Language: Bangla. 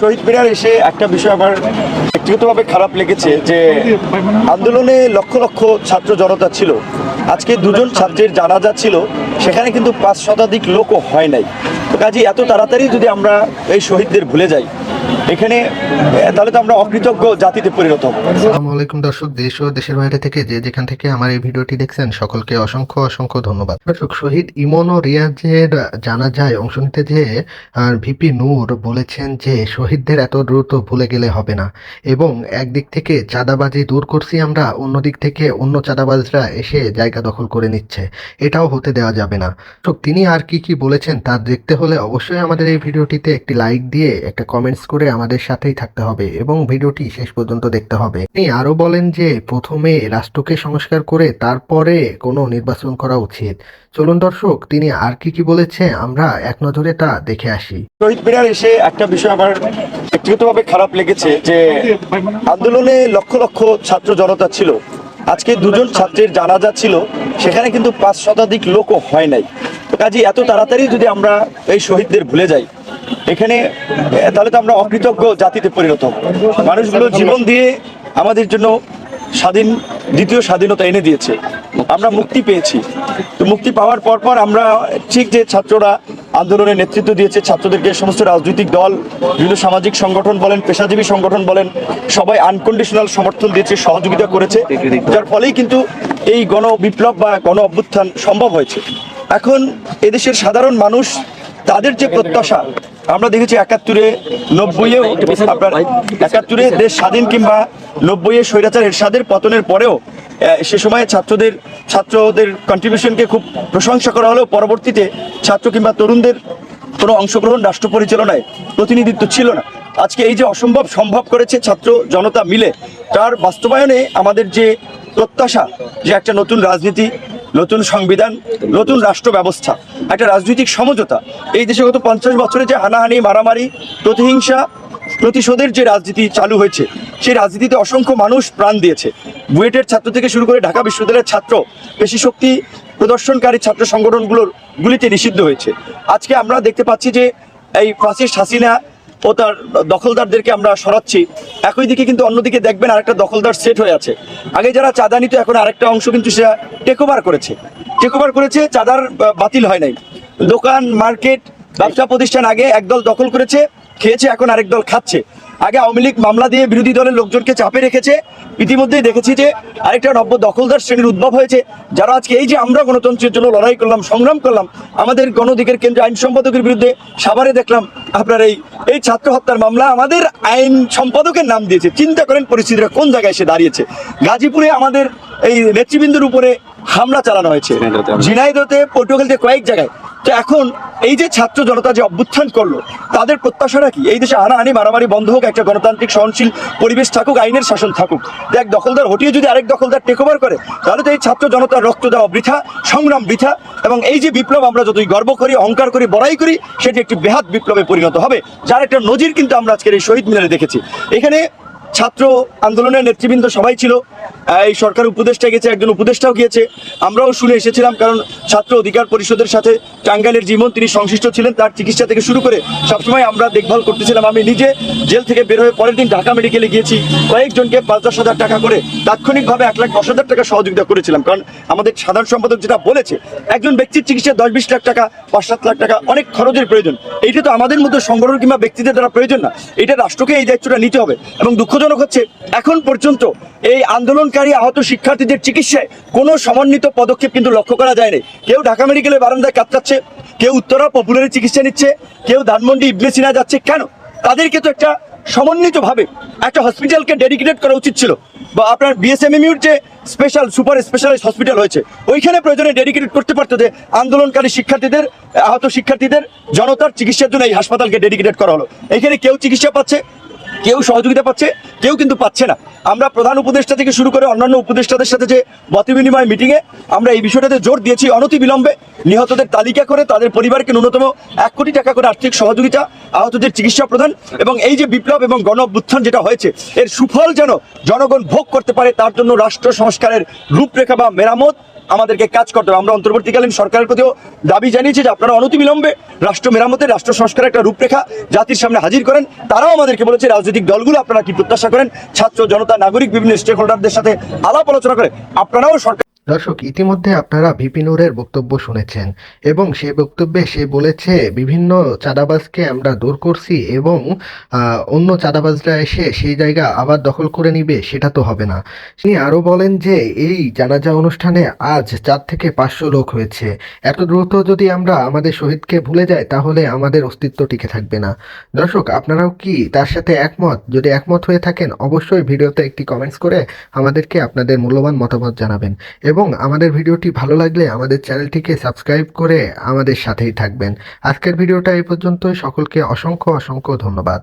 শহীদ মিনার এসে একটা বিষয় আমার ব্যক্তিগতভাবে খারাপ লেগেছে যে আন্দোলনে লক্ষ লক্ষ ছাত্র জনতা ছিল। আজকে দুজন ছাত্রের জানাজা ছিল, সেখানে কিন্তু পাঁচ শতাধিক লোকও হয় নাই। কাজে এত তাড়াতাড়ি যদি আমরা এই শহীদদের ভুলে যাই এখানে তাহলে তো আমরা অকৃতজ্ঞ জাতিতে পরিণত আসসালামু আলাইকুম দর্শক, দেশ ও দেশের বাইরে থেকে যে যেখান থেকে আমার এই ভিডিওটি দেখছেন, সকলকে অসংখ্য অসংখ্য ধন্যবাদ। দর্শক, শহীদ ইমন ও রিয়াজের জানা যায়, অংশ নিতে যে ভিপি নূর বলেছেন যে, শহীদদের এত দ্রুত ভুলে গেলে হবে না। এবং একদিক থেকে চাঁদাবাজি দূর করছি আমরা, অন্যদিক থেকে অন্য চাঁদাবাজরা এসে জায়গা দখল করে নিচ্ছে। এটাও হতে দেওয়া যাবে না। তো তিনি আর কি কি বলেছেন তা দেখতে হলে অবশ্যই আমাদের এই ভিডিওটিতে একটি লাইক দিয়ে, একটা কমেন্টস করে আমাদের সাথেই থাকতে হবে এবং ভিডিওটি শেষ পর্যন্ত দেখতে হবে। তিনি আরও বলেন যে, প্রথমে রাষ্ট্রকে সংস্কার করে তারপরে কোনো নির্বাচন করা উচিত। চলুন দর্শক, তিনি আর কি কি বলেছে আমরা এক নজরে তা দেখে আসি। শহীদ মিনার এসে একটা বিষয় আমার ব্যক্তিগতভাবে খারাপ লেগেছে যে, আন্দোলনে লক্ষ লক্ষ ছাত্র জনতা ছিল। আজকে দুজন ছাত্রের জানাজা ছিল, সেখানে কিন্তু পাঁচ শতাধিক লোকও হয় নাই। কাজে এত তাড়াতাড়ি যদি আমরা এই শহীদদের ভুলে যাই এখানে তাহলে তো আমরা অকৃতজ্ঞ জাতিতে পরিণত মানুষগুলো জীবন দিয়ে আমাদের জন্য স্বাধীন, দ্বিতীয় স্বাধীনতা এনে দিয়েছে। আমরা মুক্তি পেয়েছি। তো মুক্তি পাওয়ার পর পর আমরা ঠিক যে ছাত্ররা আন্দোলনের নেতৃত্ব দিয়েছে, ছাত্রদেরকে সমস্ত রাজনৈতিক দল, বিভিন্ন সামাজিক সংগঠন বলেন, পেশাজীবী সংগঠন বলেন, সবাই আনকন্ডিশনাল সমর্থন দিয়েছে, সহযোগিতা করেছে। যার ফলেই কিন্তু এই গণ বিপ্লব বা গণ অভ্যুত্থান সম্ভব হয়েছে। এখন এদেশের সাধারণ মানুষ তাদের যে প্রত্যাশা, আমরা দেখেছি একাত্তরে নব্বইয়েও আপনার একাত্তরে দেশ স্বাধীন কিংবা নব্বইয়ে স্বৈরাচার এরশাদের পতনের পরেও সে সময় ছাত্রদের ছাত্রদের কন্ট্রিবিউশনকে খুব প্রশংসা করা হলেও পরবর্তীতে ছাত্র কিংবা তরুণদের কোনো অংশগ্রহণ রাষ্ট্র পরিচালনায় প্রতিনিধিত্ব ছিল না। আজকে এই যে অসম্ভব সম্ভব করেছে ছাত্র জনতা মিলে, তার বাস্তবায়নে আমাদের যে প্রত্যাশা, যে একটা নতুন রাজনীতি নতুন সংবিধান, নতুন রাষ্ট্র ব্যবস্থা, একটা রাজনৈতিক সমঝোতা। এই দেশে গত পঞ্চাশ বছরে যে হানাহানি, মারামারি, প্রতিহিংসা, প্রতিশোধের যে রাজনীতি চালু হয়েছে, সেই রাজনীতিতে অসংখ্য মানুষ প্রাণ দিয়েছে। বুয়েটের ছাত্র থেকে শুরু করে ঢাকা বিশ্ববিদ্যালয়ের ছাত্র, পেশি শক্তি প্রদর্শনকারী ছাত্র সংগঠনগুলোর গুলিতে নিষিদ্ধ হয়েছে। আজকে আমরা দেখতে পাচ্ছি যে এই ফাসিস্ট হাসিনা ও তার দখলদারদেরকে আমরা সরাচ্ছি। একই দিকে কিন্তু অন্যদিকে দেখবেন আরেকটা দখলদার সেট হয়ে আছে। আগে যারা চাঁদা নিত, এখন আরেকটা অংশ কিন্তু সেটা টেকওভার করেছে। টেকওভার করেছে, চাঁদার বাতিল হয় নাই। দোকান, মার্কেট, ব্যবসা প্রতিষ্ঠান আগে একদল দখল করেছে, খেয়েছে, এখন আরেক দল খাচ্ছে। আগে আওয়ামী লীগ মামলা দিয়ে বিরোধী দলের লোকজনকে চাপে রেখেছে ইতিমধ্যেই দেখেছি যে আরেকটা নব্য দখলদার শ্রেণির উদ্ভব হয়েছে, যারা আজকে এই যে আমরা গণতন্ত্রের জন্য লড়াই করলাম, সংগ্রাম করলাম, আমাদের গণদিকের কেন্দ্র আইন সম্পাদকের বিরুদ্ধে সাভারে দেখলাম আপনার এই এই ছাত্র হত্যার মামলা, আমাদের আইন সম্পাদকের নাম দিয়েছে। চিন্তা করেন পরিস্থিতিটা কোন জায়গায় এসে দাঁড়িয়েছে। গাজীপুরে আমাদের এই নেতৃবৃন্দের উপরে হামলা চালানো হয়েছে। ঝিনাইদতে পটুয়াখালীতে কয়েক জায়গায়। তো এখন এই যে ছাত্র জনতা যে অভ্যুত্থান করল, তাদের প্রত্যাশাটা কি? এই দেশে হানাহানি, মারামারি বন্ধ হোক, একটা গণতান্ত্রিক সহনশীল পরিবেশ থাকুক, আইনের শাসন থাকুক। এক দখলদার হটিয়ে যদি আরেক দখলদার টেক ওভার করে, তাহলে তো এই ছাত্র জনতার রক্ত দেওয়া বৃথা, সংগ্রাম বৃথা, এবং এই যে বিপ্লব আমরা যতই গর্ব করি, অহংকার করি, বড়াই করি, সেটি একটি বেহাত বিপ্লবে পরিণত হবে, যার একটা নজির কিন্তু আমরা আজকের এই শহীদ মিনারে দেখেছি। এখানে ছাত্র আন্দোলনের নেতৃবৃন্দ সবাই ছিল। এই সরকার উপদেষ্টা গেছে, একজন উপদেষ্টাও গিয়েছে। আমরাও শুনে এসেছিলাম, কারণ ছাত্র অধিকার পরিষদের সাথে টাঙ্গাইলের জীবন তিনি সংশ্লিষ্ট ছিলেন, তার চিকিৎসা থেকে শুরু করে সবসময় আমরা দেখভাল করতেছিলাম। আমি নিজে জেল থেকে বের হয়ে পরের দিন ঢাকা মেডিকেলে গিয়েছি। কয়েকজনকে পাঁচ দশ হাজার টাকা করে তাৎক্ষণিকভাবে এক লাখ দশ হাজার টাকা সহযোগিতা করেছিলাম। কারণ আমাদের সাধারণ সম্পাদক যেটা বলেছে, একজন ব্যক্তির চিকিৎসা দশ বিশ লাখ টাকা, পাঁচ সাত লাখ টাকা অনেক খরচের প্রয়োজন। এইটা তো আমাদের মধ্যে সংগঠন কিংবা ব্যক্তিদের দ্বারা প্রয়োজন না। এটা রাষ্ট্রকে এই দায়িত্বটা নিতে হবে এবং দুঃখজনক হচ্ছে, এখন পর্যন্ত এই আন্দোলনকারী আহত শিক্ষার্থীদের চিকিৎসায় কোনো সমন্বিত পদক্ষেপ কিন্তু লক্ষ্য করা যায়নি। কেউ ঢাকা মেডিকেলের বারান্দায় কাতরাচ্ছে, কেউ উত্তরা পপুলারি চিকিৎসা নিচ্ছে, কেউ ধানমন্ডি ইবনে সিনা যাচ্ছে। কেন? তাদেরকে তো একটা সমন্বিতভাবে একটা হসপিটালকে ডেডিকেটেড করা উচিত ছিল। বা আপনার বিএসএমএমইউর যে স্পেশাল, সুপার স্পেশালাইজ হসপিটাল হয়েছে ওইখানে প্রয়োজনে ডেডিকেটেড করতে পারতো যে আন্দোলনকারী শিক্ষার্থীদের, আহত শিক্ষার্থীদের জনতার চিকিৎসার জন্য এই হাসপাতালকে ডেডিকেটেড করা হলো। এখানে কেউ চিকিৎসা পাচ্ছে কেউ সহযোগিতা পাচ্ছে, কেউ কিন্তু পাচ্ছে না। আমরা প্রধান উপদেষ্টা থেকে শুরু করে অন্যান্য উপদেষ্টাদের সাথে যে মত বিনিময় মিটিংয়ে আমরা এই বিষয়টাতে জোর দিয়েছি অনতি বিলম্বে। নিহতদের তালিকা করে তাদের পরিবারকে ন্যূনতম এক কোটি টাকা করে আর্থিক সহযোগিতা, আহতদের চিকিৎসা প্রদান এবং এই যে বিপ্লব এবং গণ যেটা হয়েছে, এর সুফল যেন জনগণ ভোগ করতে পারে তার জন্য রাষ্ট্র সংস্কারের রূপরেখা বা মেরামত। আমাদেরকে কাজ করতে হবে। আমরা অন্তর্বর্তীকালীন সরকারের প্রতিও দাবি জানিয়েছি যে আপনারা অনতিবিলম্বে রাষ্ট্র মেরামতের, রাষ্ট্র সংস্কারের একটা রূপরেখা জাতির সামনে হাজির করেন। তারাও আমাদেরকে বলেছে রাজনৈতিক দলগুলো আপনারা কি প্রত্যাশা করেন? ছাত্র, জনতা, নাগরিক, বিভিন্ন স্টেক হোল্ডারদের সাথে আলাপ আলোচনা করে। আপনারাও সরকার দর্শক, ইতিমধ্যে আপনারা ভিপিনুরের বক্তব্য শুনেছেন এবং সে বক্তব্যে সে বলেছে, বিভিন্ন চাঁদাবাজকে আমরা দূর করছি এবং অন্য চাঁদাবাজরা এসে সেই জায়গা আবার দখল করে নিবে, সেটা তো হবে না। তিনি আরও বলেন যে, এই জানাজা অনুষ্ঠানে আজ চার থেকে পাঁচশো লোক হয়েছে। এত দ্রুত যদি আমরা আমাদের শহীদকে ভুলে যাই, তাহলে আমাদের অস্তিত্ব টিকে থাকবে না। দর্শক, আপনারাও কি তার সাথে একমত? যদি একমত হয়ে থাকেন, অবশ্যই ভিডিওতে একটি কমেন্টস করে আমাদেরকে আপনাদের মূল্যবান মতামত জানাবেন। এবং আমাদের ভিডিওটি ভালো লাগলে আমাদের চ্যানেলটিকে সাবস্ক্রাইব করে আমাদের সাথেই থাকবেন। আজকের ভিডিওটা এই পর্যন্তই। সকলকে অসংখ্য অসংখ্য ধন্যবাদ।